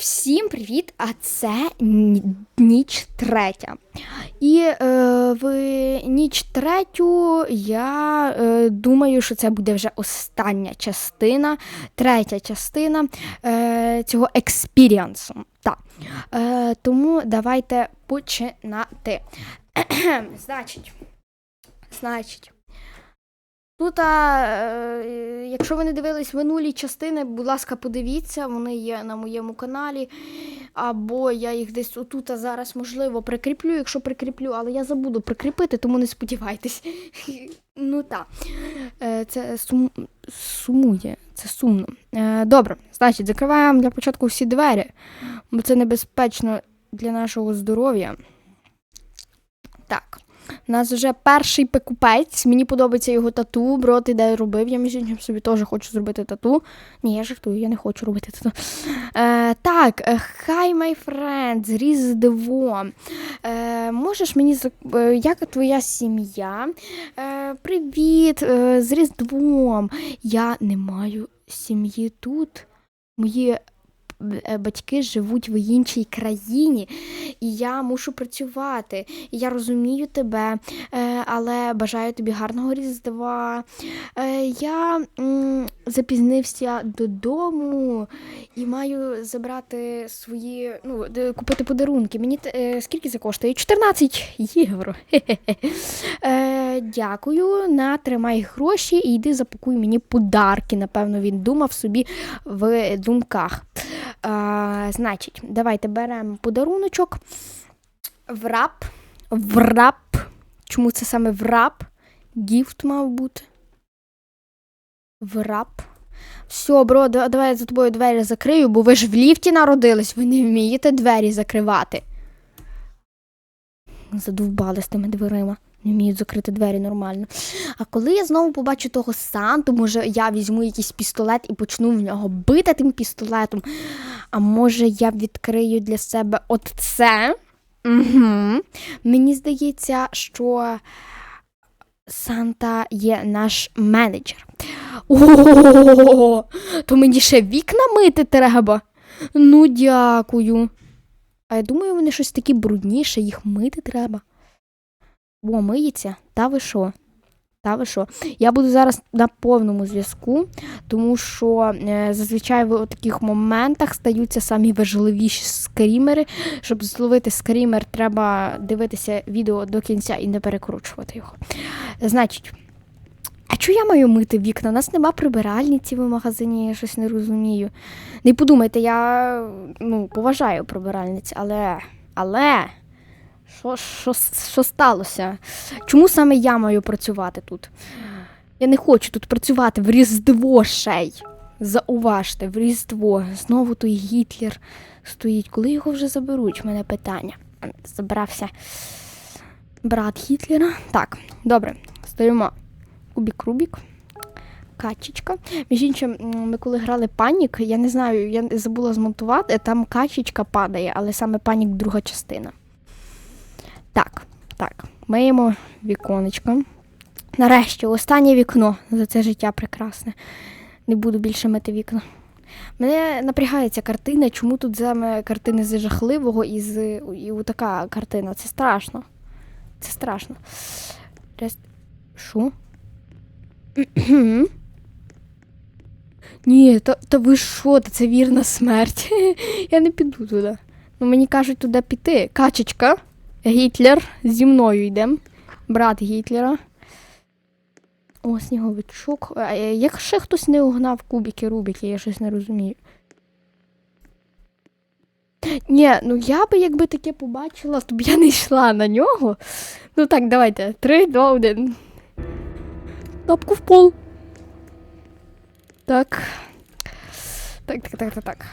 Всім привіт! А це ніч третя. І е, в ніч третю я е, думаю, що це буде вже остання частина, третя частина е, цього експіріансу. Так. Е, тому давайте починати. Значить, значить. Тут, а, е, якщо ви не дивились минулі частини, будь ласка, подивіться, вони є на моєму каналі. Або я їх десь отут а зараз, можливо, прикріплю, якщо прикріплю, але я забуду прикріпити, тому не сподівайтесь. Ну так. Е, Це сум... сумує, це сумно. Е, Добре, значить, закриваємо для початку всі двері, бо це небезпечно для нашого здоров'я. У нас вже перший покупець. Мені подобається його тату. Бро, ти де робив? Я між іншим собі теж хочу зробити тату. Ні, я жартую, я не хочу робити тату. Е, так, е, hi, my friend, з Різдвом. Е, можеш мені е, як твоя сім'я? Е, привіт, е, з Різдвом. Я не маю сім'ї тут. Мої е, батьки живуть в іншій країні, і я мушу працювати. І я розумію тебе, е, але бажаю тобі гарного різдва. Е, я запізнився додому і маю забрати свої, ну, купити подарунки. Мені е, скільки це коштує? 14 євро. Е, дякую, на тримай гроші і йди запакуй мені подарки. Напевно, він думав собі в думках. Е, значить, давайте беремо подаруночок. Врап. Врап. Чому це саме врап? Гіфт мав бути. Врап. Все, бро, давай я за тобою двері закрию, бо ви ж в ліфті народились, ви не вмієте двері закривати. Задовбали з тими дверима. Не вміють закрити двері нормально. А коли я знову побачу того Санту, може я візьму якийсь пістолет і почну в нього бити тим пістолетом. А може я відкрию для себе от це? Угу. Мені здається, що Санта є наш менеджер. О, то мені ще вікна мити треба. Ну, дякую. А я думаю, вони щось такі брудніше, їх мити треба. О, миється? Та ви що? Та ви що? Я буду зараз на повному зв'язку, тому що е, зазвичай в таких моментах стаються самі важливіші скрімери. Щоб зловити скрімер, треба дивитися відео до кінця і не перекручувати його. Значить, а чого я маю мити вікна? У нас нема прибиральниці в магазині, я щось не розумію. Не подумайте, я ну, поважаю прибиральниць, але. Але. Що, що, що сталося? Чому саме я маю працювати тут? Я не хочу тут працювати в Різдво ще й. Зауважте, в Різдво. Знову той Гітлер стоїть. Коли його вже заберуть? В мене питання. Забрався брат Гітлера. Так, добре, стоїмо. Кубік Рубік. Качечка. Між іншим, ми коли грали панік, я не знаю, я забула змонтувати, там качечка падає, але саме панік друга частина. Так, так, миємо віконечко. Нарешті, останнє вікно за це життя прекрасне. Не буду більше мити вікна. Мене напрягає ця картина, чому тут саме картини з жахливого і з і така картина. Це страшно. Це страшно. Що? Ні, та, та ви що, це вірна смерть. Я не піду туди. Ну, мені кажуть туди піти. Качечка, Гітлер, зі мною йдем. Брат Гітлера. О, сніговичок. Е, Як ще хтось не угнав кубики Рубіки, я щось не розумію. Ні, ну я би якби таке побачила, то б я не йшла на нього. Ну так, давайте. Три, два, один. Топку в пол. Так. Так, так, так, так, так.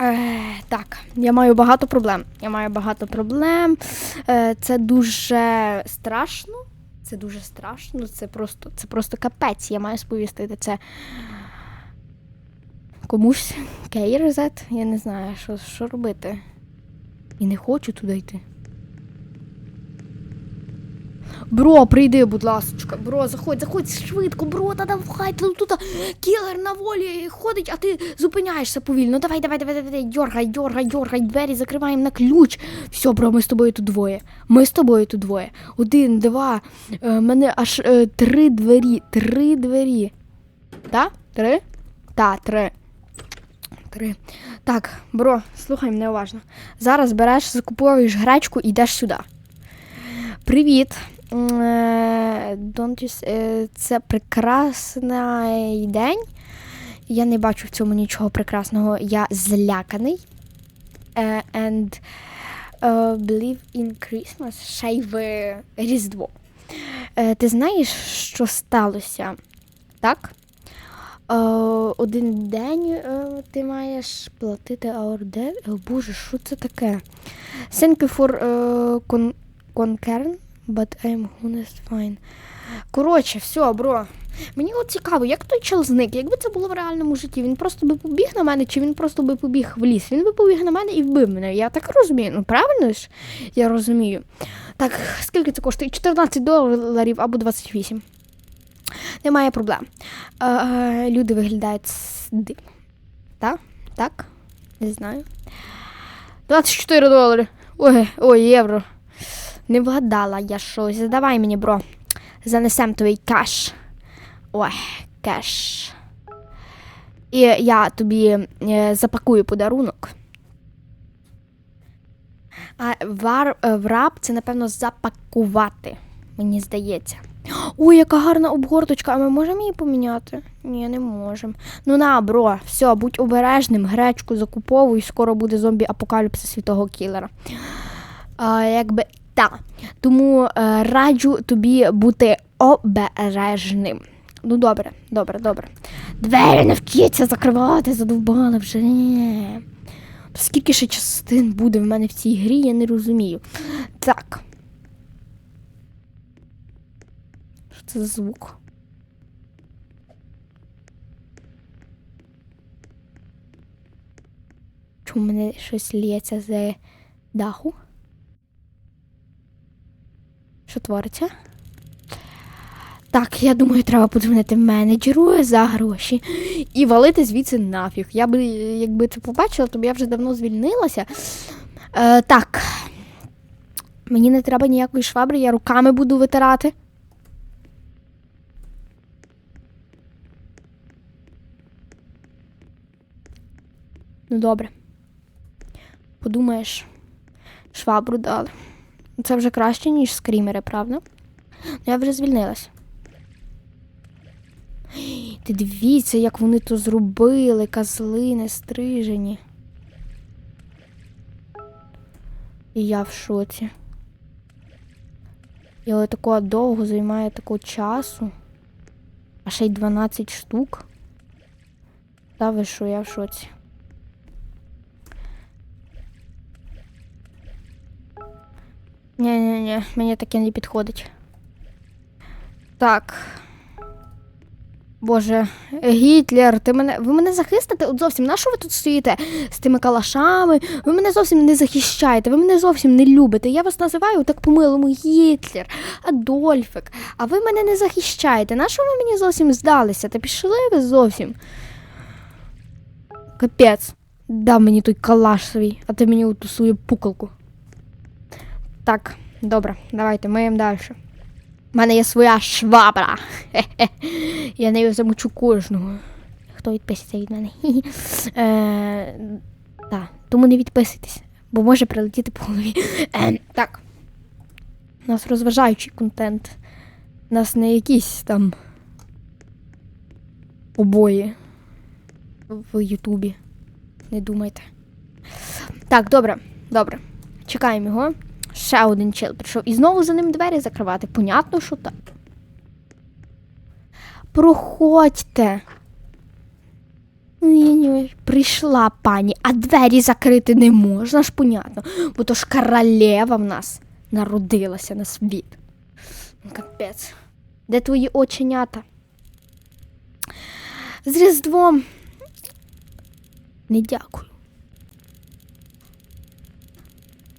Е, так, я маю багато проблем. Я маю багато проблем. Е, це дуже страшно. Це дуже страшно. Це просто, це просто капець. Я маю сповістити це комусь. Кейрзет. Я не знаю, що, що робити. І не хочу туди йти. Бро, прийди, будь ласочка. Бро, заходь, заходь швидко, бро, та давай, тут, тут кілер на волі ходить, а ти зупиняєшся повільно. Давай, давай, давай, давай, дьоргай, дьоргай, дьоргай, двері закриваємо на ключ. Все, бро, ми з тобою тут двоє. Ми з тобою тут двоє. Один, два, е, мене аж е, три двері, три двері. Та? Три? Та, три. Три. Так, бро, слухай мене уважно. Зараз береш, закуповуєш гречку і йдеш сюди. Привіт. М, е, е, Це прекрасний день. Я не бачу в цьому нічого прекрасного. Я зляканий. Е, And believe in Christmas. Ще й в Різдво. Ти знаєш, що сталося? Так? Один день ти маєш платити our debt. О, Боже, що це таке? Thank you for con- concern, but I'm honest fine. Коротше, все, бро. Мені от цікаво, як той чел зник, якби це було в реальному житті, він просто би побіг на мене, чи він просто би побіг в ліс? Він би побіг на мене і вбив мене. Я так розумію. Ну, правильно ж? Я розумію. Так, скільки це коштує? 14 доларів або 28. Немає проблем. Е, люди виглядають дивно. Так? Так? Не знаю. 24 долари. Ой, ой, євро. Не вгадала я щось. Давай мені, бро. Занесем твій кеш. Ой, кеш. І я тобі е, запакую подарунок. А вар, е, враб це, напевно, запакувати, мені здається. Ой, яка гарна обгорточка, а ми можемо її поміняти? Ні, не можемо. Ну на, бро, все, будь обережним, гречку закуповуй, скоро буде зомбі-апокаліпсис від того кілера. А, якби та. Тому е, раджу тобі бути обережним. Ну, добре, добре, добре. Двері не вчиться закривати, задовбали вже. Скільки ще частин буде в мене в цій грі, я не розумію. Так. Що це за звук? Чому мене щось лється з даху? Що твориться? Так, я думаю, треба подзвонити менеджеру за гроші і валити звідси нафіг. Я би, якби це побачила, то б я вже давно звільнилася. Е, так. Мені не треба ніякої швабри, я руками буду витирати. Ну, добре. Подумаєш, швабру дали. Це вже краще, ніж скрімери, правда? Ну, я вже звільнилась. Ти дивіться, як вони то зробили, козли стрижені. І я в шоці. І але такого довго займає такого часу. А ще й 12 штук. Та ви що, я в шоці. Ні-ні-ні, мені таке не підходить. Так. Боже, Гітлер, ти мене. Ви мене захистите? От зовсім на що ви тут стоїте з тими калашами? Ви мене зовсім не захищаєте, ви мене зовсім не любите. Я вас називаю так по-милому Гітлер, Адольфик. А ви мене не захищаєте. На що ви мені зовсім здалися? Та пішли ви зовсім. Капець. Дав мені той калаш свій, а ти мені оту свою пукалку. Так, добре, давайте миємо далі. У мене є своя швабра. Хе-хе. Я нею замочу кожного. Хто відписується від мене? Е, так, тому не відписуйтесь, бо може прилетіти по голові. Е, так. У нас розважаючий контент. У нас не якісь там обої в Ютубі. Не думайте. Так, добре, добре. Чекаємо його. Ще один чел прийшов. І знову за ним двері закривати. Понятно, що так. Проходьте. Прийшла пані, а двері закрити не можна ж, понятно. Бо то ж королева в нас народилася на світ. Ну, Капець. Де твої оченята? З Різдвом. Не дякую.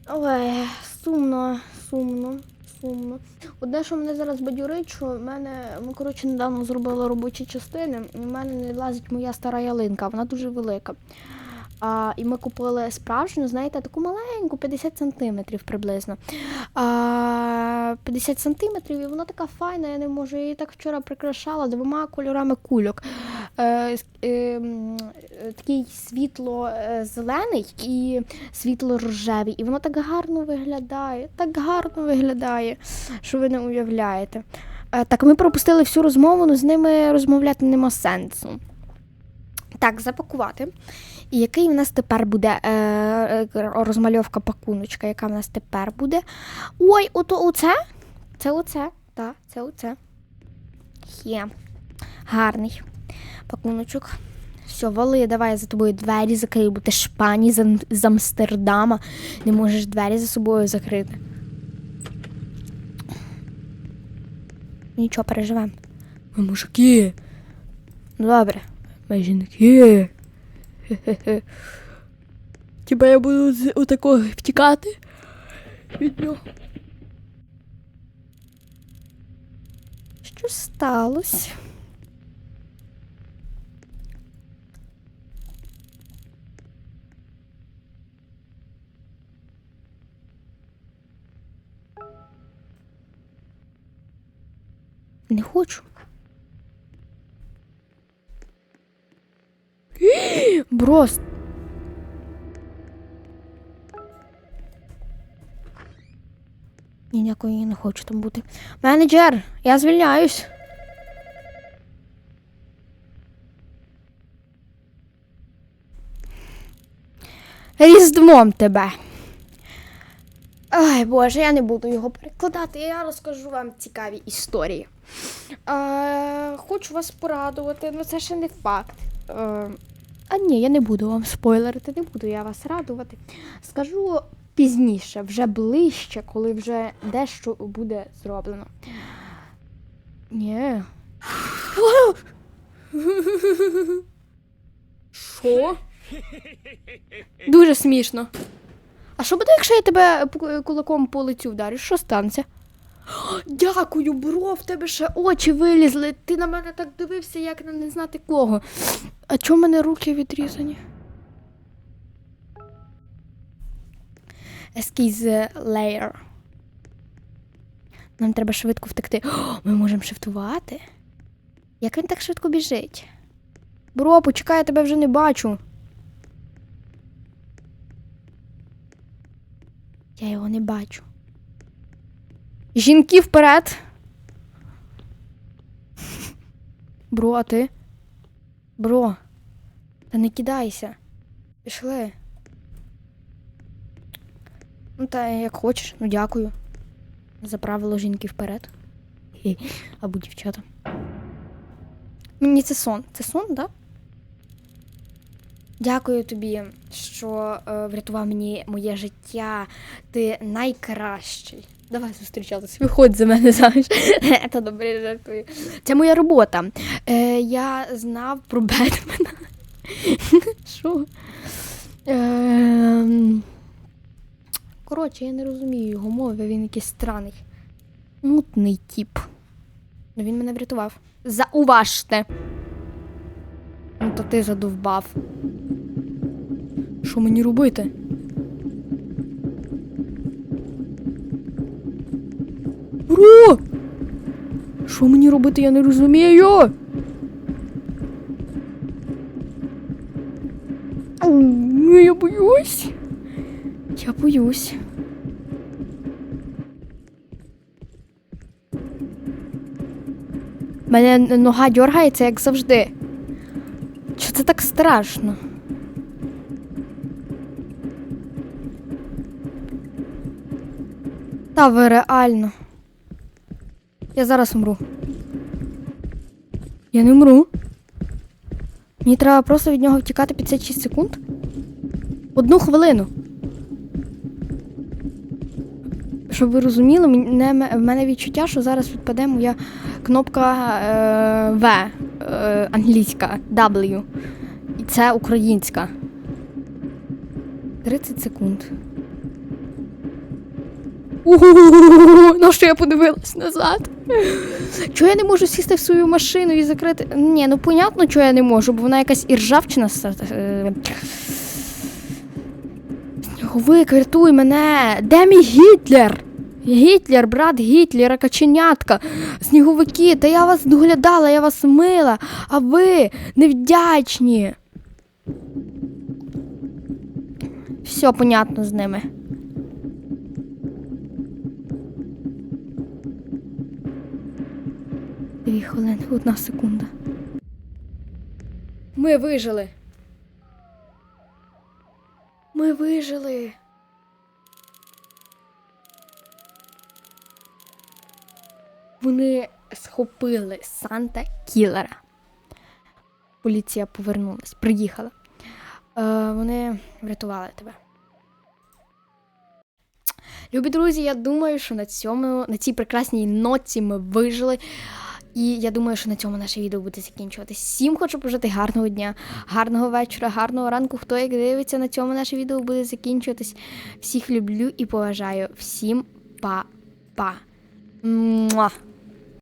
Ой, сумно, сумно, сумно. Одне, що мене зараз бадюрить, що в мене, ми, коротше, недавно зробили робочі частини, і в мене не лазить моя стара ялинка, вона дуже велика. А, і ми купили справжню, знаєте, таку маленьку, 50 сантиметрів приблизно. А, 50 сантиметрів, і вона така файна, я не можу. Я її так вчора прикрашала двома кольорами кульок. Е, с- е, е, такий світло-зелений і світло-рожевий. І воно так гарно виглядає, так гарно виглядає, що ви не уявляєте. Е, так, ми пропустили всю розмову, але з ними розмовляти нема сенсу. Так, запакувати. І який в нас тепер буде е, е, розмальовка пакуночка, яка в нас тепер буде? Ой, ото оце? Це оце. Так, це оце. Є. Гарний пакуночок. Все, вали, давай я за тобою двері закрию, бо ти ж пані з, з Амстердама. Не можеш двері за собою закрити. Нічого, переживемо. Ми мужики. Ну добре. Ми жінки. Типа я буду з отакого втікати від нього. Що сталося? Брос. Ні, дякую, я не хочу там бути. Менеджер, я звільняюсь. Різдвом тебе. Ай, Боже, я не буду його перекладати, я розкажу вам цікаві історії. Е, хочу вас порадувати, але це ще не факт. Е, а ні, я не буду вам спойлерити, не буду я вас радувати. Скажу пізніше, вже ближче, коли вже дещо буде зроблено. Ні. Що? Дуже смішно. А що буде, якщо я тебе кулаком по лицю вдарю? Що станеться? Дякую, бро, в тебе ще очі вилізли. Ти на мене так дивився, як на не знати кого. А чому в мене руки відрізані? Ескіз layer. Нам треба швидко втекти. О, ми можемо шифтувати. Як він так швидко біжить? Бро, почекай, я тебе вже не бачу. Я його не бачу. Жінки вперед. Бро, а ти? Бро. Та не кидайся. Пішли. Ну, та як хочеш, ну дякую. За правило жінки вперед. Або дівчата. Мені це сон. Це сон, так? Да? Дякую тобі, що е, врятував мені моє життя. Ти найкращий. Давай зустрічатись. Виходь за мене заміж. Та добре жартую. Це моя робота. Е, я знав про Бетмена. Що? Ем, Коротше, я не розумію його мови, він якийсь странний. Мутний тіп. Ну він мене врятував. Зауважте. Ну, то ти задовбав. Що мені робити? Бро! Що мені робити, я не розумію. Ау, Я боюсь. Я боюсь. Мене нога дергається, як завжди. Що це так страшно? Та ви реально. Я зараз умру. Я не умру. Мені треба просто від нього втікати 56 секунд. Одну хвилину. Щоб ви розуміли, мене, в мене відчуття, що зараз відпаде моя кнопка е, В е, англійська W. І це українська. 30 секунд. Ууу, на що я подивилась назад? Чого я не можу сісти в свою машину і закрити. Ні, ну понятно, чого я не можу, бо вона якась іржавчина. е, Сніговик, рятуй мене! Де мій Гітлер? Гітлер, брат Гітлера, каченятка, сніговики, та я вас доглядала, я вас мила, а ви невдячні. Все понятно з ними. Дві хвилини, одна секунда. Ми вижили. Ми вижили. Вони схопили Санта Кілера. Поліція повернулась, приїхала. Е, вони врятували тебе. Любі друзі, я думаю, що на цьому, на цій прекрасній ноті ми вижили. І я думаю, що на цьому наше відео буде закінчуватись. Всім хочу пожити гарного дня, гарного вечора, гарного ранку. Хто як дивиться, на цьому наше відео буде закінчуватись. Всіх люблю і поважаю. Всім па-па.